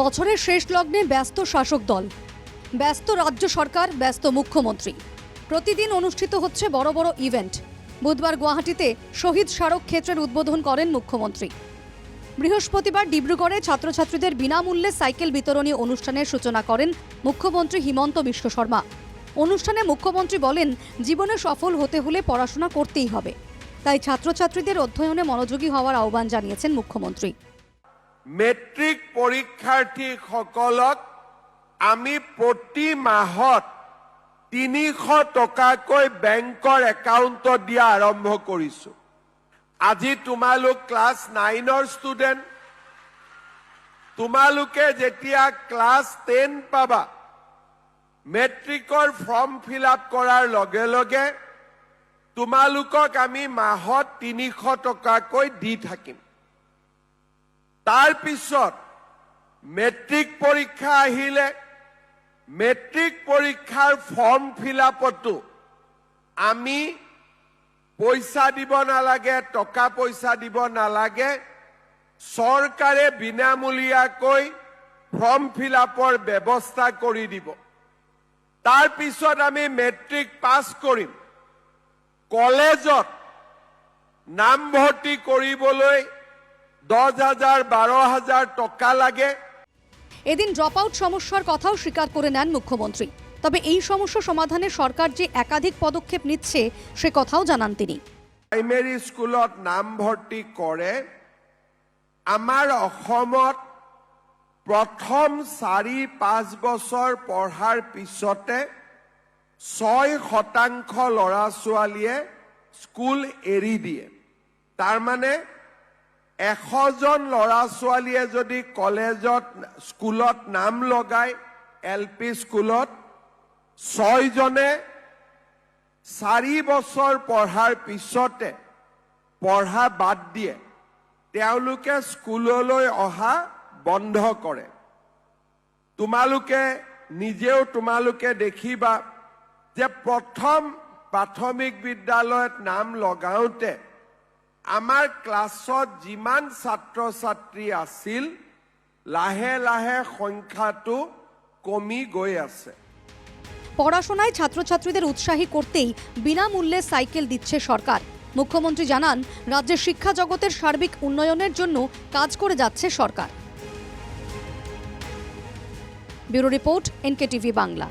বছরের শেষ লগ্নে ব্যস্ত শাসক দল, ব্যস্ত রাজ্য সরকার, ব্যস্ত মুখ্যমন্ত্রী। প্রতিদিন অনুষ্ঠিত হচ্ছে বড় বড় ইভেন্ট বুধবার গুয়াহাটিতে শহীদ স্মারক ক্ষেত্রের উদ্বোধন করেন মুখ্যমন্ত্রী। বৃহস্পতিবার ডিব্রুগড়ে ছাত্রছাত্রীদের বিনামূল্যে সাইকেল বিতরণী অনুষ্ঠানের সূচনা করেন মুখ্যমন্ত্রী হিমন্ত বিশ্ব শর্মা। অনুষ্ঠানে মুখ্যমন্ত্রী বলেন, জীবনে সফল হতে হলে পড়াশোনা করতেই হবে। তাই ছাত্রছাত্রীদের অধ্যয়নে মনোযোগী হওয়ার আহ্বান জানিয়েছেন মুখ্যমন্ত্রী। মেট্ৰিক পৰীক্ষাৰ্থীসকলক আমি প্ৰতি মাহত তিনিশ টকাকৈ বেংকৰ একাউণ্টত দিয়া আৰম্ভ কৰিছো। আজি তোমালোক ক্লাছ নাইনৰ ষ্টুডেণ্ট। তোমালোকে যেতিয়া ক্লাছ টেন পাবা, মেট্ৰিকৰ ফৰ্ম ফিল আপ কৰাৰ লগে লগে তোমালোকক আমি মাহত তিনিশ টকাকৈ দি থাকিম। তাৰ পিছত মেট্ৰিক পৰীক্ষা আহিলে মেট্ৰিক পৰীক্ষাৰ ফৰ্ম ফিল আমি পইচা দিব নালাগে, টকা পইচা দিব নালাগে, চৰকাৰে বিনামূলীয়াকৈ ফৰ্ম ফিল আপৰ ব্যৱস্থা কৰি দিব। তাৰ পিছত আমি মেট্ৰিক পাছ কৰিম। কলেজত নামভৰ্তি কৰিবলৈ দহ হাজাৰ বাৰ হাজাৰ টকা লাগে। এদিন ড্রপ আউট সমস্যার কথাও স্বীকার করে নেন মুখ্যমন্ত্রী। তবে এই সমস্যা সমাধানে সরকার যে একাধিক পদক্ষেপ নিচ্ছে সে কথাও জানান তিনি। প্ৰাইমেৰী স্কুলত নামভৰ্তি কৰে। আমাৰ অসমত প্ৰথম চাৰি পাঁচ বছৰ পঢ়াৰ পিছতে ছয় শতাংশ ল'ৰা ছোৱালীয়ে স্কুল এৰি দিয়ে। তাৰমানে এশজন ল'ৰা ছোৱালীয়ে যদি কলেজত স্কুলত নাম লগায় এল পি স্কুলত ছয়জনে চাৰি বছৰ পঢ়াৰ পিছতে পঢ়া বাদ দিয়ে তেওঁলোকে স্কুললৈ অহা বন্ধ কৰে। তোমালোকে নিজেও তোমালোকে দেখিবা যে প্ৰথম প্ৰাথমিক বিদ্যালয়ত নাম লগাওঁতে আমাৰ ক্লাছত যিমান ছাত্ৰ ছাত্ৰী আছিল, লাহে লাহে সংখ্যাটো কমি গৈ আছে। পড়াশোনায় ছাত্রছাত্রীদের উৎসাহী করতেই বিনামূল্যে সাইকেল দিচ্ছে সরকার। মুখ্যমন্ত্রী জানান, রাজ্যের শিক্ষা জগতের সার্বিক উন্নয়নের জন্য কাজ করে যাচ্ছে সরকার। Bureau report, NKTV Bangla.